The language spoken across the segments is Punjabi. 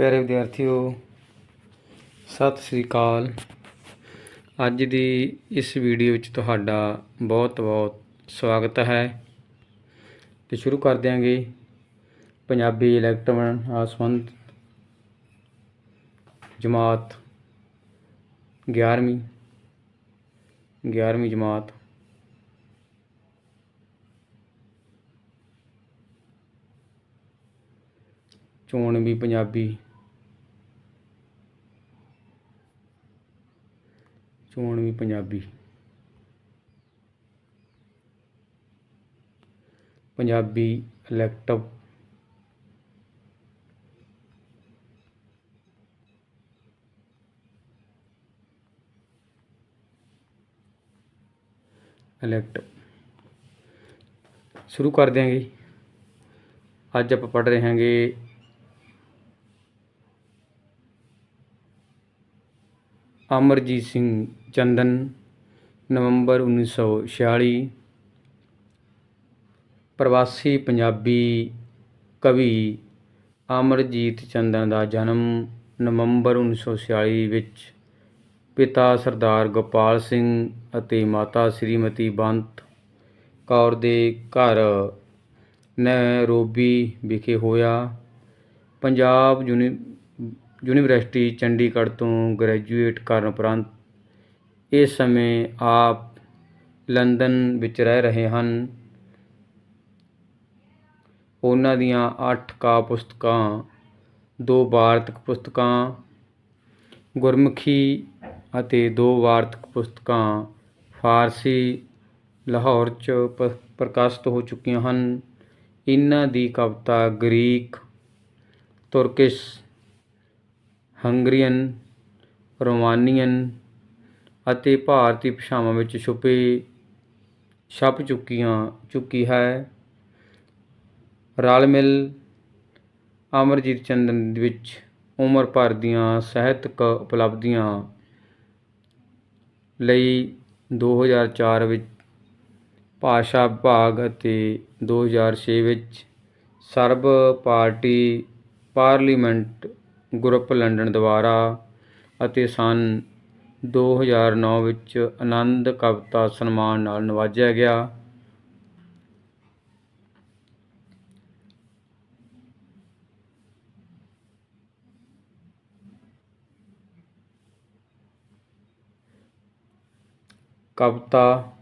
ਪਿਆਰੇ ਵਿਦਿਆਰਥੀਓ, ਸਤਿ ਸ੍ਰੀ ਅਕਾਲ। ਅੱਜ ਦੀ ਇਸ ਵੀਡੀਓ ਵਿੱਚ ਤੁਹਾਡਾ ਬਹੁਤ ਬਹੁਤ ਸਵਾਗਤ ਹੈ। ਤੇ ਸ਼ੁਰੂ ਕਰ ਦਿਆਂਗੇ ਪੰਜਾਬੀ ਇਲੈਕਟ੍ਰੋਨ ਆਸਮੰਦ ਜਮਾਤ 11ਵੀਂ 11ਵੀਂ ਜਮਾਤ। ਚੋਣ ਵੀ ਪੰਜਾਬੀ ਚੋਣਵੀਂ ਪੰਜਾਬੀ। ਪੰਜਾਬੀ ਇਲੈਕਟਿਵ ਇਲੈਕਟ ਸ਼ੁਰੂ ਕਰ ਦਿਆਂਗੇ। ਅੱਜ ਆਪਾਂ ਪੜ੍ਹ ਰਹੇ ਹਾਂਗੇ ਅਮਰਜੀਤ ਸਿੰਘ ਚੰਦਨ, ਨਵੰਬਰ 1946 ਪ੍ਰਵਾਸੀ ਪੰਜਾਬੀ ਕਵੀ ਅਮਰਜੀਤ ਚੰਦਨ ਦਾ ਜਨਮ ਨਵੰਬਰ 1946 ਵਿੱਚ ਪਿਤਾ ਸਰਦਾਰ ਗੋਪਾਲ ਸਿੰਘ ਅਤੇ ਮਾਤਾ ਸ੍ਰੀਮਤੀ ਬੰਤ ਕੌਰ ਦੇ ਘਰ ਨੈਰੋਬੀ ਵਿਖੇ ਹੋਇਆ। ਪੰਜਾਬ ਯੂਨੀ ਯੂਨੀਵਰਸਿਟੀ ਚੰਡੀਗੜ੍ਹ ਤੋਂ ਗ੍ਰੈਜੂਏਟ ਕਰਨ ਉਪਰੰਤ ਇਸ ਸਮੇਂ ਆਪ ਲੰਡਨ ਵਿੱਚ ਰਹਿ ਰਹੇ ਹਨ। ਉਹਨਾਂ ਦੀਆਂ 8 ਕਾ ਪੁਸਤਕਾਂ, ਦੋ ਵਾਰਤਕ ਪੁਸਤਕਾਂ, ਗੁਰਮੁਖੀ ਅਤੇ ਦੋ ਵਾਰਤਕ ਪੁਸਤਕਾਂ ਫਾਰਸੀ, ਲਾਹੌਰ 'ਚ ਪ- ਪ੍ਰਕਾਸ਼ਿਤ ਹੋ ਚੁੱਕੀਆਂ ਹਨ। ਇਹਨਾਂ ਦੀ ਕਵਿਤਾ ਗ੍ਰੀਕ, ਤੁਰਕਿਸ਼ ਹੰਗਰੀਅਨ, ਰੋਮਾਨੀਅਨ ਅਤੇ ਭਾਰਤੀ ਭਾਸ਼ਾਵਾਂ ਵਿੱਚ ਛੁਪੇ ਛਪ ਚੁੱਕੀਆਂ, ਚੁੱਕੀ ਹੈ। ਰਲ ਮਿਲ ਅਮਰਜੀਤ ਚੰਦਨ ਵਿੱਚ ਉਮਰ ਭਰ ਦੀਆਂ ਸਾਹਿਤਕ ਉਪਲਬਧੀਆਂ ਲਈ 2004 ਵਿੱਚ ਭਾਸ਼ਾ ਵਿਭਾਗ ਅਤੇ 2006 ਵਿੱਚ ਸਰਬ ਪਾਰਟੀ ਪਾਰਲੀਮੈਂਟ ਗਰੁੱਪ ਲੰਡਨ ਦੁਆਰਾ ਅਤੇ ਸੰਨ 2009 ਵਿੱਚ ਆਨੰਦ ਕਵਿਤਾ ਸਨਮਾਨ ਨਾਲ ਨਵਾਜਿਆ ਗਿਆ। ਕਵਿਤਾ,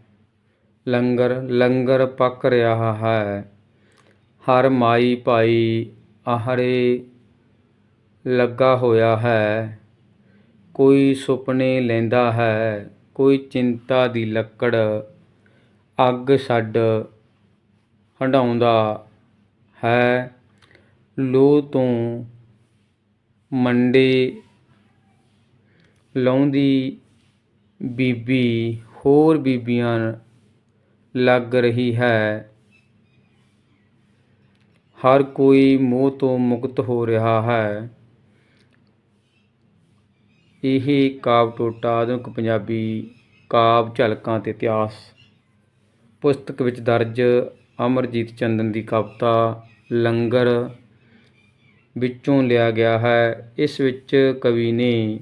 ਲੰਗਰ ਲੰਗਰ ਪੱਕ ਰਿਹਾ ਹੈ। ਹਰ ਮਾਈ ਭਾਈ ਆਹਰੇ ਲੱਗਾ ਹੋਇਆ ਹੈ। ਕੋਈ ਸੁਪਨੇ ਲੈਂਦਾ ਹੈ, ਕੋਈ ਚਿੰਤਾ ਦੀ ਲੱਕੜ। ਅੱਗ ਛੱਡ ਹੰਡਾਉਂਦਾ ਹੈ। ਲੋ ਤੋਂ ਮੰਡੇ ਲਾਉਂਦੀ ਬੀਬੀ, ਹੋਰ ਬੀਬੀਆਂ ਲੱਗ ਰਹੀ ਹੈ। ਹਰ ਕੋਈ ਮੋਹ ਤੋਂ ਮੁਕਤ ਹੋ ਰਿਹਾ ਹੈ। ਇਹ ਕਾਵ ਟੋਟਾ, ਆਧੁਨਿਕ ਪੰਜਾਬੀ ਕਾਵ ਝਲਕਾਂ ਤੇ ਇਤਿਹਾਸ। ਪੁਸਤਕ ਵਿੱਚ ਦਰਜ ਅਮਰਜੀਤ ਚੰਦਨ ਦੀ ਕਵਿਤਾ ਲੰਗਰ ਵਿੱਚੋਂ ਲਿਆ ਗਿਆ ਹੈ। ਇਸ ਵਿੱਚ ਕਵੀ ਨੇ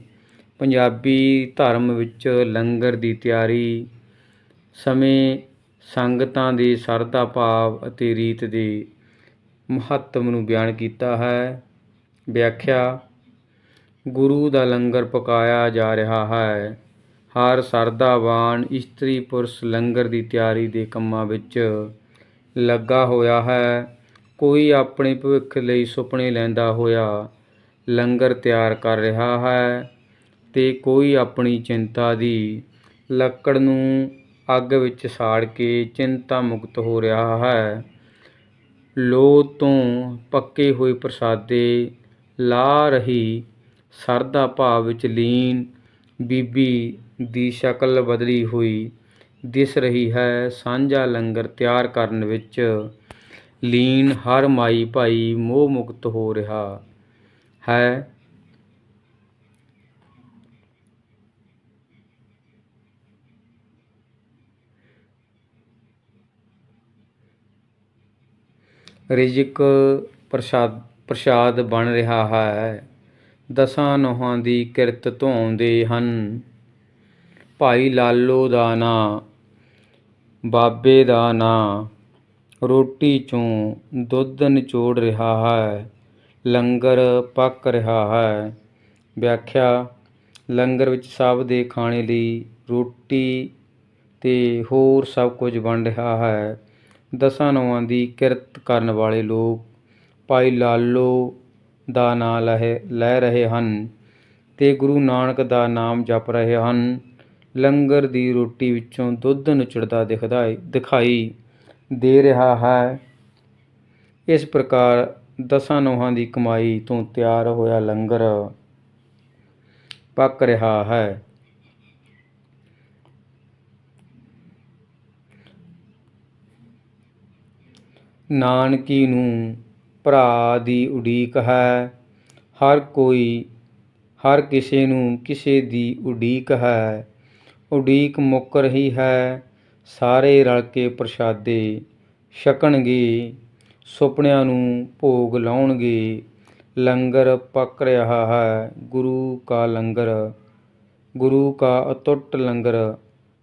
ਪੰਜਾਬੀ ਧਰਮ ਵਿੱਚ ਲੰਗਰ ਦੀ ਤਿਆਰੀ, ਸਮੇਂ, ਸੰਗਤਾਂ ਦੇ ਸਰਦਾ ਭਾਵ ਅਤੇ ਰੀਤ ਦੇ ਮਹੱਤਵ ਨੂੰ ਬਿਆਨ ਕੀਤਾ ਹੈ। ਵਿਆਖਿਆ ਗੁਰੂ ਦਾ ਲੰਗਰ ਪਕਾਇਆ ਜਾ ਰਿਹਾ ਹੈ। ਹਰ ਸਰਦਾਵਾਨ ਇਸਤਰੀ ਪੁਰਸ਼ ਲੰਗਰ ਦੀ ਤਿਆਰੀ ਦੇ ਕੰਮਾਂ ਵਿੱਚ ਲੱਗਾ ਹੋਇਆ ਹੈ। ਕੋਈ ਆਪਣੇ ਭਵਿੱਖ ਲਈ ਸੁਪਨੇ ਲੈਂਦਾ ਹੋਇਆ ਲੰਗਰ ਤਿਆਰ ਕਰ ਰਿਹਾ ਹੈ ਤੇ ਕੋਈ ਆਪਣੀ ਚਿੰਤਾ ਦੀ ਲੱਕੜ ਨੂੰ ਅੱਗ ਵਿੱਚ ਸਾੜ ਕੇ ਚਿੰਤਾ ਮੁਕਤ ਹੋ ਰਿਹਾ ਹੈ। ਲੋ ਤੋਂ ਪੱਕੇ ਹੋਏ ਪ੍ਰਸਾਦੇ ਲਾ ਰਹੀ ਸਰਦਾ ਭਾਵ ਵਿੱਚ ਲੀਨ ਬੀਬੀ ਦੀ ਸ਼ਕਲ ਬਦਲੀ ਹੋਈ। ਦਿਸ ਰਹੀ ਹੈ ਸਾਂਝਾ ਲੰਗਰ ਤਿਆਰ ਕਰਨ ਵਿੱਚ। ਲੀਨ ਹਰ ਮਾਈ ਭਾਈ ਮੋਹ ਮੁਕਤ ਹੋ ਰਿਹਾ ਹੈ। ਰਿਜਕ ਪ੍ਰਸ਼ਾਦ ਪ੍ਰਸ਼ਾਦ ਬਣ ਰਿਹਾ ਹੈ। ਦਸਾਂ ਨੋਹਾਂ ਦੀ ਕਿਰਤ ਧੋਉਂਦੇ ਹਨ। ਭਾਈ ਲਾਲੋ ਦਾ ਨਾਂ, ਬਾਬੇ ਦਾ ਨਾਂ, ਰੋਟੀ ਚੋਂ ਦੁੱਧ ਨਿਚੋੜ ਰਿਹਾ ਹੈ, ਲੰਗਰ ਪੱਕ ਰਿਹਾ ਹੈ। ਵਿਆਖਿਆ, ਲੰਗਰ ਵਿੱਚ ਸਭ ਦੇ ਖਾਣੇ ਲਈ ਰੋਟੀ ਤੇ ਹੋਰ ਸਭ ਕੁਝ ਬਣ ਰਿਹਾ ਹੈ। ਦਸਾਂ ਨੌਆਂ ਦੀ ਕਿਰਤ ਕਰਨ ਵਾਲੇ ਲੋਕ, ਭਾਈ ਲਾਲੋ ਦਾ ਨਾਂ ਲਹਿ, ਲੈ ਰਹੇ ਹਨ। ਤੇ ਗੁਰੂ ਨਾਨਕ ਦਾ ਨਾਮ ਜਪ ਰਹੇ ਹਨ। ਲੰਗਰ ਦੀ ਰੋਟੀ ਵਿੱਚੋਂ ਦੁੱਧ ਨੁਚੜਦਾ ਦਿਖਦਾ ਦਿਖਾਈ ਦੇ ਰਿਹਾ ਹੈ। ਇਸ ਪ੍ਰਕਾਰ ਦਸਾਂ ਨੋਹਾਂ ਦੀ ਕਮਾਈ ਤੋਂ ਤਿਆਰ ਹੋਇਆ ਲੰਗਰ ਪੱਕ ਰਿਹਾ ਹੈ। ਨਾਨਕੀ ਨੂੰ ਭਰਾ ਦੀ ਉਡੀਕ ਹੈ। ਹਰ ਕੋਈ, ਹਰ ਕਿਸੇ ਨੂੰ ਕਿਸੇ ਦੀ ਉਡੀਕ ਹੈ। ਉਡੀਕ ਮੁੱਕ ਰਹੀ ਹੈ। ਸਾਰੇ ਰਲ ਕੇ ਪ੍ਰਸ਼ਾਦੇ ਛਕਣਗੇ। ਸੁਪਨਿਆਂ ਨੂੰ ਭੋਗ ਲਾਉਣਗੇ। ਲੰਗਰ ਪੱਕ ਰਿਹਾ ਹੈ। ਗੁਰੂ ਕਾ ਲੰਗਰ, ਗੁਰੂ ਕਾ ਅਟੁੱਟ ਲੰਗਰ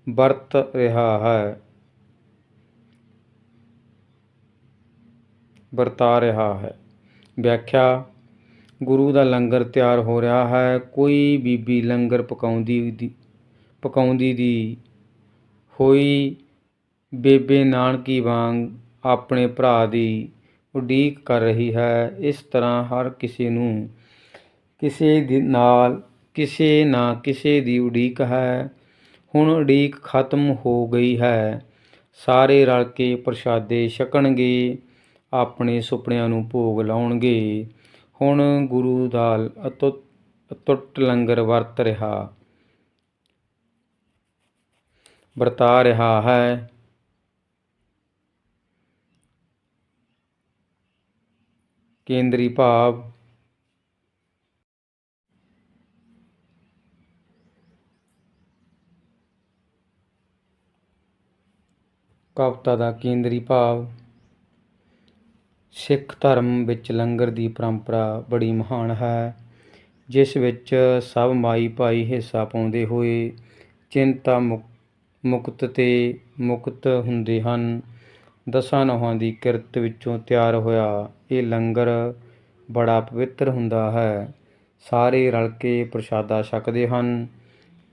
ਵਰਤ ਰਿਹਾ ਹੈ। ਵਰਤਾ ਰਿਹਾ ਹੈ। ਵਿਆਖਿਆ, ਗੁਰੂ ਦਾ ਲੰਗਰ ਤਿਆਰ ਹੋ ਰਿਹਾ ਹੈ। ਕੋਈ ਬੀਬੀ ਲੰਗਰ ਪਕਾਉਂਦੀ ਦੀ ਪਕਾਉਂਦੀ ਦੀ ਹੋਈ ਬੇਬੇ ਨਾਨਕੀ ਵਾਂਗ ਆਪਣੇ ਭਰਾ ਦੀ ਉਡੀਕ ਕਰ ਰਹੀ ਹੈ। ਇਸ ਤਰ੍ਹਾਂ ਹਰ ਕਿਸੇ ਨੂੰ ਕਿਸੇ ਦੇ ਨਾਲ ਕਿਸੇ ਨਾ ਕਿਸੇ ਦੀ ਉਡੀਕ ਹੈ। ਹੁਣ ਉਡੀਕ ਖਤਮ ਹੋ ਗਈ ਹੈ। ਸਾਰੇ ਰਲ ਕੇ ਪ੍ਰਸ਼ਾਦੇ ਛਕਣਗੇ। ਆਪਣੇ ਸੁਪਨਿਆਂ ਨੂੰ ਭੋਗ ਲਾਉਣਗੇ। ਹੁਣ ਗੁਰੂ ਦਾ ਅਤੁੱਟ ਅਤੁੱਟ ਲੰਗਰ ਵਰਤ ਰਿਹਾ। ਵਰਤਾ ਰਿਹਾ ਹੈ। ਕੇਂਦਰੀ ਭਾਵ ਕਵਿਤਾ ਦਾ ਕੇਂਦਰੀ ਭਾਵ ਸਿੱਖ ਧਰਮ ਵਿੱਚ ਲੰਗਰ ਦੀ ਪਰੰਪਰਾ ਬੜੀ ਮਹਾਨ ਹੈ, ਜਿਸ ਵਿੱਚ ਸਭ ਮਾਈ ਭਾਈ ਹਿੱਸਾ ਪਾਉਂਦੇ ਹੋਏ ਚਿੰਤਾ ਮੁਕ- ਮੁਕਤ ਤੇ ਮੁਕਤ ਹੁੰਦੇ ਹਨ। ਦਸਾਂ ਨੌਹਾਂ ਦੀ ਕਿਰਤ ਵਿੱਚੋਂ ਤਿਆਰ ਹੋਇਆ ਇਹ ਲੰਗਰ ਬੜਾ ਪਵਿੱਤਰ ਹੁੰਦਾ ਹੈ। ਸਾਰੇ ਰਲ ਕੇ ਪ੍ਰਸ਼ਾਦਾ ਛਕਦੇ ਹਨ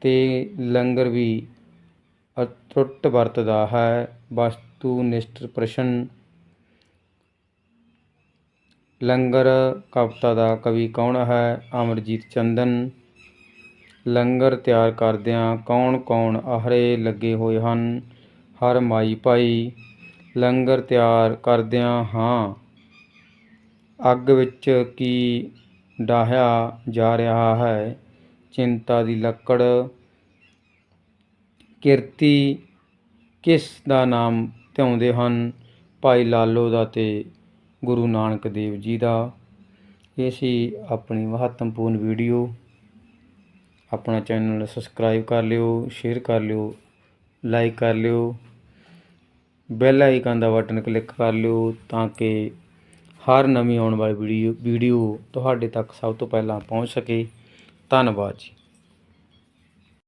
ਤੇ ਲੰਗਰ ਵੀ ਅਟੁੱਟ ਵਰਤਦਾ ਹੈ। ਵਸਤੂ ਨਿਸ਼ਟ ਪ੍ਰਸ਼ਨ ਲੰਗਰ ਕਵਿਤਾ ਦਾ ਕਵੀ ਕੌਣ ਹੈ? ਅਮਰਜੀਤ ਚੰਦਨ। ਲੰਗਰ ਤਿਆਰ ਕਰਦਿਆਂ ਕੌਣ ਕੌਣ ਆਹਰੇ ਲੱਗੇ ਹੋਏ ਹਨ? ਹਰ ਮਾਈ ਭਾਈ, ਲੰਗਰ ਤਿਆਰ ਕਰਦਿਆਂ ਹਾਂ। ਅੱਗ ਵਿੱਚ ਕੀ ਡਾਹਿਆ ਜਾ ਰਿਹਾ ਹੈ? ਚਿੰਤਾ ਦੀ ਲੱਕੜ, ਕਿਰਤੀ ਕਿਸ ਦਾ ਨਾਮ ਧਿਆਉਂਦੇ ਹਨ? ਭਾਈ ਲਾਲੋ ਦਾ ਤੇ ਗੁਰੂ ਨਾਨਕ ਦੇਵ ਜੀ ਦਾ। ਇਹ ਸੀ ਆਪਣੀ ਮਹੱਤਵਪੂਰਨ ਵੀਡੀਓ। ਆਪਣਾ ਚੈਨਲ ਸਬਸਕ੍ਰਾਈਬ ਕਰ ਲਿਓ, ਸ਼ੇਅਰ ਕਰ ਲਿਓ, ਲਾਈਕ ਕਰ ਲਿਓ। ਬੈਲ ਆਈਕਨ ਦਾ ਬਟਨ ਕਲਿੱਕ ਕਰ ਲਿਓ ਤਾਂ ਕਿ ਹਰ ਨਵੀਂ ਆਉਣ ਵਾਲੀ ਵੀਡੀਓ ਵੀਡੀਓ ਤੁਹਾਡੇ ਤੱਕ ਸਭ ਤੋਂ ਪਹਿਲਾਂ ਪਹੁੰਚ ਸਕੇ। ਧੰਨਵਾਦ ਜੀ।